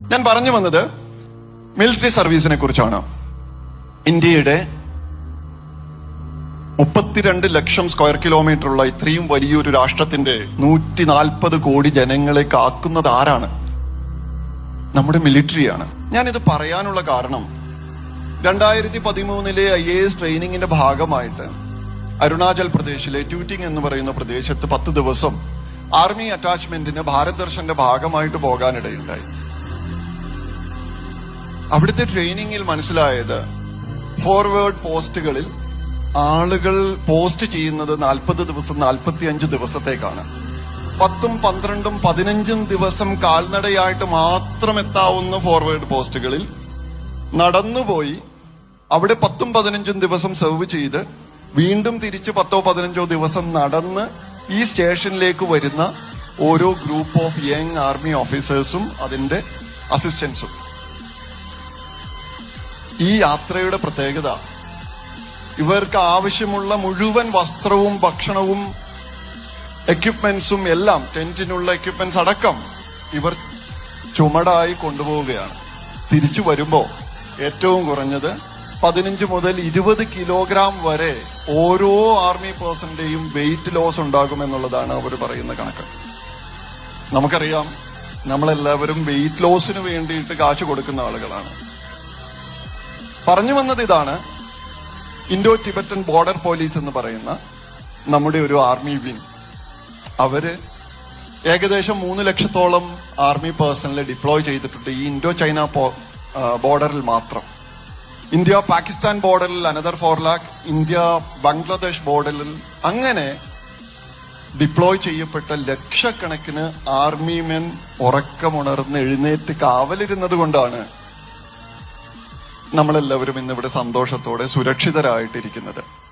ഞാൻ പറഞ്ഞു വന്നത് മിലിറ്ററി സർവീസിനെ കുറിച്ചാണ്. ഇന്ത്യയുടെ മുപ്പത്തിരണ്ട് ലക്ഷം സ്ക്വയർ കിലോമീറ്റർ ഉള്ള ഇത്രയും വലിയൊരു രാഷ്ട്രത്തിന്റെ നൂറ്റി നാൽപ്പത് കോടി ജനങ്ങളെ കാക്കുന്നത് ആരാണ്? നമ്മുടെ മിലിറ്ററിയാണ് ഞാനിത് പറയാനുള്ള കാരണം രണ്ടായിരത്തി പതിമൂന്നിലെ ഐ എ എസ് ട്രെയിനിങ്ങിന്റെ ഭാഗമായിട്ട് അരുണാചൽ പ്രദേശിലെ ട്യൂറ്റിംഗ് എന്ന് പറയുന്ന പ്രദേശത്ത് പത്ത് ദിവസം ആർമി അറ്റാച്ച്മെന്റിന് ഭാരത് ദർശന്റെ ഭാഗമായിട്ട് പോകാനിടയുണ്ടായി. അവിടുത്തെ ട്രെയിനിങ്ങിൽ മനസ്സിലായത് ഫോർവേഡ് പോസ്റ്റുകളിൽ ആളുകൾ പോസ്റ്റ് ചെയ്യുന്നത് നാൽപ്പത് ദിവസം നാൽപ്പത്തി അഞ്ച് ദിവസത്തേക്കാണ്. പത്തും പന്ത്രണ്ടും പതിനഞ്ചും ദിവസം കാൽനടയായിട്ട് മാത്രം എത്താവുന്ന ഫോർവേഡ് പോസ്റ്റുകളിൽ നടന്നുപോയി അവിടെ പത്തും പതിനഞ്ചും ദിവസം സെർവ് ചെയ്ത് വീണ്ടും തിരിച്ച് പത്തോ പതിനഞ്ചോ ദിവസം നടന്ന് ഈ സ്റ്റേഷനിലേക്ക് വരുന്ന ഓരോ ഗ്രൂപ്പ് ഓഫ് യങ് ആർമി ഓഫീസേഴ്സും അതിന്റെ അസിസ്റ്റൻസും. ഈ യാത്രയുടെ പ്രത്യേകത. ഇവർക്ക് ആവശ്യമുള്ള മുഴുവൻ വസ്ത്രവും ഭക്ഷണവും എക്യുപ്മെന്റ്സും എല്ലാം ടെന്റിനുള്ള എക്യുപ്മെന്റ്സ് അടക്കം ഇവർ ചുമടായി കൊണ്ടുപോവുകയാണ്. തിരിച്ചു വരുമ്പോ ഏറ്റവും കുറഞ്ഞത് പതിനഞ്ച് മുതൽ ഇരുപത് കിലോഗ്രാം വരെ ഓരോ ആർമി പേഴ്സന്റെയും വെയിറ്റ് ലോസ് ഉണ്ടാകുമെന്നുള്ളതാണ് അവർ പറയുന്ന കണക്ക്. നമുക്കറിയാം നമ്മളെല്ലാവരും വെയിറ്റ് ലോസിന് വേണ്ടിയിട്ട് കാശ് കൊടുക്കുന്ന ആളുകളാണ്. പറഞ്ഞു വന്നത് ഇതാണ്. ഇൻഡോ ടിബറ്റൻ ബോർഡർ പോലീസ് എന്ന് പറയുന്ന നമ്മുടെ ഒരു ആർമി വിങ്. അവർ ഏകദേശം മൂന്ന് ലക്ഷത്തോളം ആർമി പേഴ്സണൽ ഡിപ്ലോയ് ചെയ്തിട്ടുണ്ട് ഈ ഇൻഡോ ചൈന ബോർഡറിൽ മാത്രം. ഇന്ത്യ പാകിസ്ഥാൻ ബോർഡറിൽ another four lakh India Bangladesh ബോർഡറിൽ അങ്ങനെ ഡിപ്ലോയ് ചെയ്യപ്പെട്ട ലക്ഷക്കണക്കിന് ആർമി മെൻ ഉറക്കമുണർന്ന് എഴുന്നേറ്റ് കാവലിരുന്നത് കൊണ്ടാണ് നമ്മളെല്ലാവരും ഇന്നിവിടെ സന്തോഷത്തോടെ സുരക്ഷിതരായിട്ടിരിക്കുന്നത്.